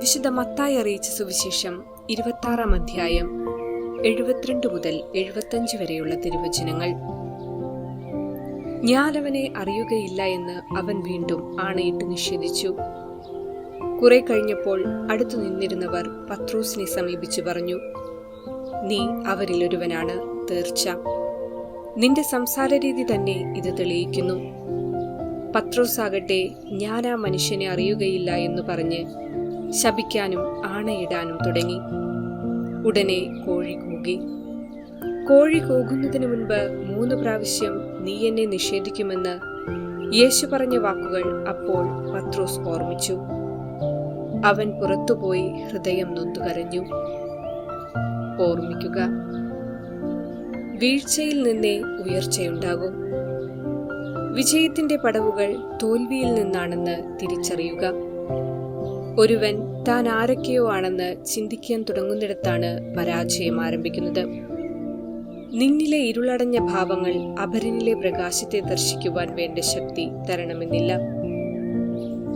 വിശുദ്ധ മത്തായി അറിയിച്ച സുവിശേഷം ഇരുപത്താറാം അധ്യായം എഴുപത്തിരണ്ട് മുതൽ എഴുപത്തഞ്ച് വരെയുള്ള തിരുവചനങ്ങൾ. ഞാനവനെ അറിയുകയില്ല എന്ന് അവൻ വീണ്ടും ആണയിട്ട് നിഷേധിച്ചു. കുറെ കഴിഞ്ഞപ്പോൾ അടുത്തു നിന്നിരുന്നവർ പത്രോസിനെ സമീപിച്ചു പറഞ്ഞു നീ അവരിലൊരുവനാണ് തീർച്ച. നിന്റെ സംസാര രീതി തന്നെ ഇത് തെളിയിക്കുന്നു. പത്രോസാകട്ടെ ഞാൻ ആ മനുഷ്യനെ അറിയുകയില്ല എന്ന് പറഞ്ഞ് ശപിക്കാനും ആണയിടാനും തുടങ്ങി. ഉടനെ കോഴി കൂകി. കോഴി കൂകുന്നതിന് മുൻപ് മൂന്ന് പ്രാവശ്യം നീ എന്നെ നിഷേധിക്കുമെന്ന് യേശു പറഞ്ഞ വാക്കുകൾ അപ്പോൾ പത്രോസ് ഓർമ്മിച്ചു. അവൻ പുറത്തുപോയി ഹൃദയം നൊന്തു കരഞ്ഞു ഓർമ്മിക്കുക. വീഴ്ചയിൽ നിന്നേ ഉയർച്ചയുണ്ടാകും. വിജയത്തിന്റെ പടവുകൾ തോൽവിയിൽ നിന്നാണെന്ന് തിരിച്ചറിയുക. ഒരുവൻ താൻ ആരൊക്കെയോ ആണെന്ന് ചിന്തിക്കാൻ തുടങ്ങുന്നിടത്താണ് പരാജയം ആരംഭിക്കുന്നത്. നിന്നിലെ ഇരുളടഞ്ഞ ഭാവങ്ങൾ അപരനിലെ പ്രകാശത്തെ ദർശിക്കുവാൻ വേണ്ട ശക്തി തരണമെന്നില്ല.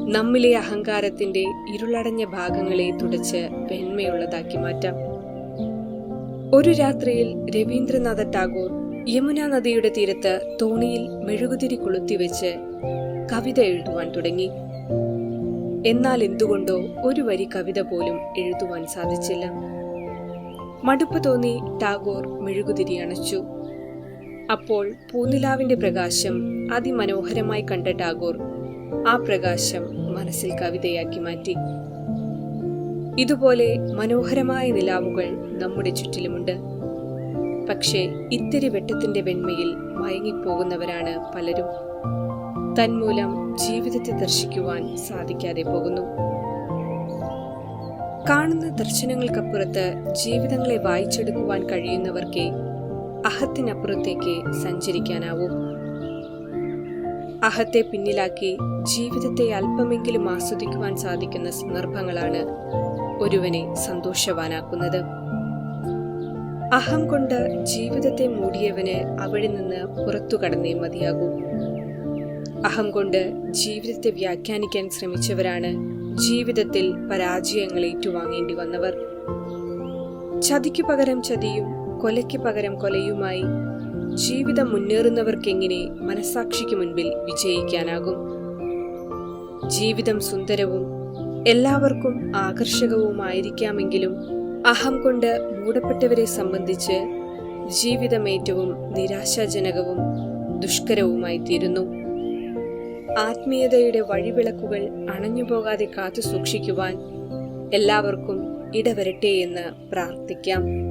നമ്മിലെ അഹങ്കാരത്തിന്റെ ഇരുളടഞ്ഞ ഭാഗങ്ങളെ തുടച്ച് വെണ്മയുള്ളതാക്കി മാറ്റാം. ഒരു രാത്രിയിൽ രവീന്ദ്രനാഥ ടാഗോർ യമുന നദിയുടെ തീരത്ത് തോണിയിൽ മെഴുകുതിരി കൊളുത്തിവെച്ച് കവിത എഴുതുവാൻ തുടങ്ങി. എന്നാൽ എന്തുകൊണ്ടോ ഒരു വരി കവിത പോലും എഴുതുവാൻ സാധിച്ചില്ല. മടുപ്പ് തോന്നി ടാഗോർ മെഴുകുതിരി അണച്ചു. അപ്പോൾ പൂനിലാവിന്റെ പ്രകാശം അതിമനോഹരമായി കണ്ട ടാഗോർ ആ പ്രകാശം മനസ്സിൽ കവിതയാക്കി മാറ്റി. ഇതുപോലെ മനോഹരമായ നിലാവുകൾ നമ്മുടെ ചുറ്റിലുമുണ്ട്. പക്ഷേ ഇത്തിരി വെട്ടത്തിന്റെ വെണ്മയിൽ മയങ്ങിപ്പോകുന്നവരാണ് പലരും. തന്മൂലം ജീവിതത്തെ ദർശിക്കുവാൻ സാധിക്കാതെ പോകുന്നു. കാണുന്ന ദർശനങ്ങൾക്കപ്പുറത്ത് ജീവിതങ്ങളെ വായിച്ചെടുക്കുവാൻ കഴിയുന്നവർക്കേ അഹത്തിനപ്പുറത്തേക്ക് സഞ്ചരിക്കാനാവൂ. അഹത്തെ പിന്നിലാക്കി ജീവിതത്തെ അല്പമെങ്കിലും ആസ്വദിക്കുവാൻ സാധിക്കുന്ന സന്ദർഭങ്ങളാണ് ഒരുവനെ സന്തോഷവാനാക്കുന്നത്. അഹം കൊണ്ട് ജീവിതത്തെ മൂടിയവന് അവിടെ നിന്ന് പുറത്തു കടന്നേ മതിയാകൂ. അഹം കൊണ്ട് ജീവിതത്തെ വ്യാഖ്യാനിക്കാൻ ശ്രമിച്ചവരാണ് ജീവിതത്തിൽ പരാജയങ്ങൾ ഏറ്റുവാങ്ങേണ്ടി വന്നവർ. ചതിക്കു പകരം ചതിയും കൊലയ്ക്ക് പകരം കൊലയുമായി ജീവിതം മുന്നേറുന്നവർക്കെങ്ങനെ മനസാക്ഷിക്ക് മുൻപിൽ വിജയിക്കാനാകും? ജീവിതം സുന്ദരവും എല്ലാവർക്കും ആകർഷകവുമായിരിക്കാമെങ്കിലും അഹം കൊണ്ട് മൂടപ്പെട്ടവരെ സംബന്ധിച്ച് ജീവിതം ഏറ്റവും നിരാശാജനകവും ദുഷ്കരവുമായി തീരുന്നു ആത്മീയതയുടെ വഴിവിളക്കുകൾ അണഞ്ഞുപോകാതെ കാത്തു സൂക്ഷിക്കുവാൻ എല്ലാവർക്കും ഇടവരട്ടെ എന്ന് പ്രാർത്ഥിക്കാം.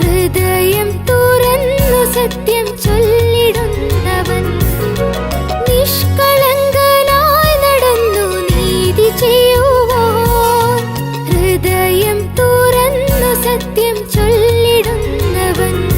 ഹൃദയം സത്യം ചൊല്ലിടുന്നവൻ. ഹൃദയം തുറന്നു സത്യം ചൊല്ലിടുന്നവൻ.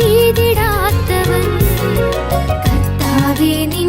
செய்திடாத்தவன். கத்தாவே நீ